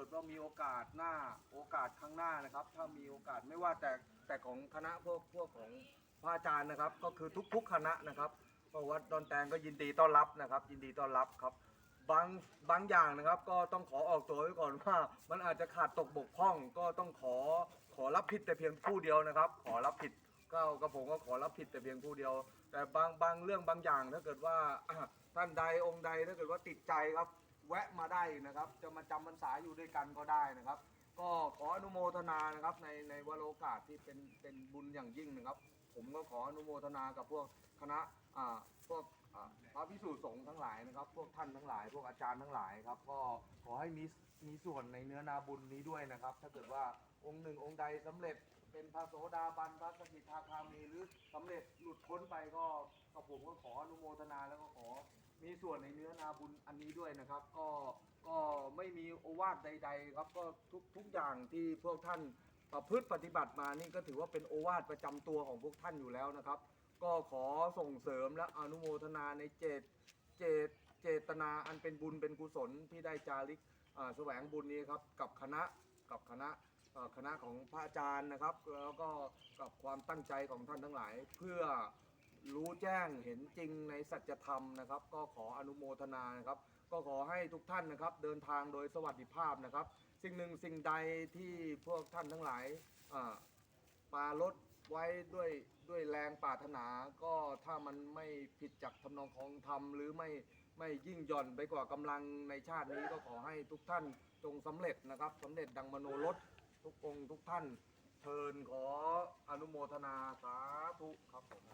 กิดว่ามีโอกาสหน้าโอกาสข้างหน้านะครับ ถ้ามีโอกาสไม่ว่าแต่แต่ของคณะพวกพวกของพระอาจารย์นะครับ ก็คือทุกๆคณะนะครับเพราะวัดดอนแตงก็ยินดีต้อนรับนะครับ ยินดีต้อนรับครับ บางบางอย่างนะครับ ก็ต้องขอออกตัวไว้ก่อนว่า มันอาจจะขาดตกบกพร่อง ก็ต้องขอขอรับผิดแต่เพียงผู้เดียวนะครับ ขอรับผิดก็ก็ผมก็ขอรับผิดแต่เพียงผู้เดียว แต่บางบางเรื่องบางอย่างถ้าเกิดว่าท่านใดองค์ใดถ้าเกิดว่าติดใจครับ แวะมาได้นะครับ จะมาจำพรรษาอยู่ด้วยกันก็ได้นะครับ ก็ขออนุโมทนานะครับในในวโรกาสที่เป็นเป็นบุญอย่างยิ่งนะครับ ผมก็ขออนุโมทนากับพวกคณะอ่าพวกอ่าพระพิสุสงฆ์ทั้งหลายนะครับ พวกท่านทั้งหลาย พวกอาจารย์ทั้งหลายครับ ก็ขอให้มีมีส่วนในเนื้อนาบุญนี้ด้วยนะครับ ถ้าเกิดว่าองค์หนึ่งองค์ใดสำเร็จเป็นพระโสดาบันพระสกิทาคามีหรือสำเร็จหลุดพ้นไปก็ก็ผมก็ขออนุโมทนาแล้วก็ขอ มีส่วนในเนื้อนาบุญอันนี้ด้วยนะครับ ก็ก็ไม่มีโอวาทใด ๆ ครับก็ทุกทุกอย่างที่พวกท่านประพฤติปฏิบัติมานี่ก็ถือว่าเป็นโอวาทประจำตัวของพวกท่านอยู่แล้วนะครับ ก็ขอส่งเสริมและอนุโมทนาในเจตเจตเจตนาอันเป็นบุญเป็นกุศลที่ได้จาริกแสวงบุญนี้ครับกับคณะกับคณะคณะของพระอาจารย์นะครับ แล้วก็กับความตั้งใจของท่านทั้งหลายเพื่อ แจ้งเห็นจริงในสัจธรรมนะครับ ก็ขออนุโมทนานะครับ ก็ขอให้ทุกท่านนะครับ เดินทางโดยสวัสดิภาพนะครับ สิ่งหนึ่งสิ่งใดที่พวกท่านทั้งหลายปาลดไว้ด้วยด้วยแรงปรารถนา ก็ถ้ามันไม่ผิดจากทำนองของธรรม หรือไม่ไม่ยิ่งหย่อนไปกว่ากำลังในชาตินี้ก็ขอให้ทุกท่านจงสำเร็จนะครับสำเร็จดังมโนรสทุกองทุกท่านเชิญขออนุโมทนาสา ธุครับผม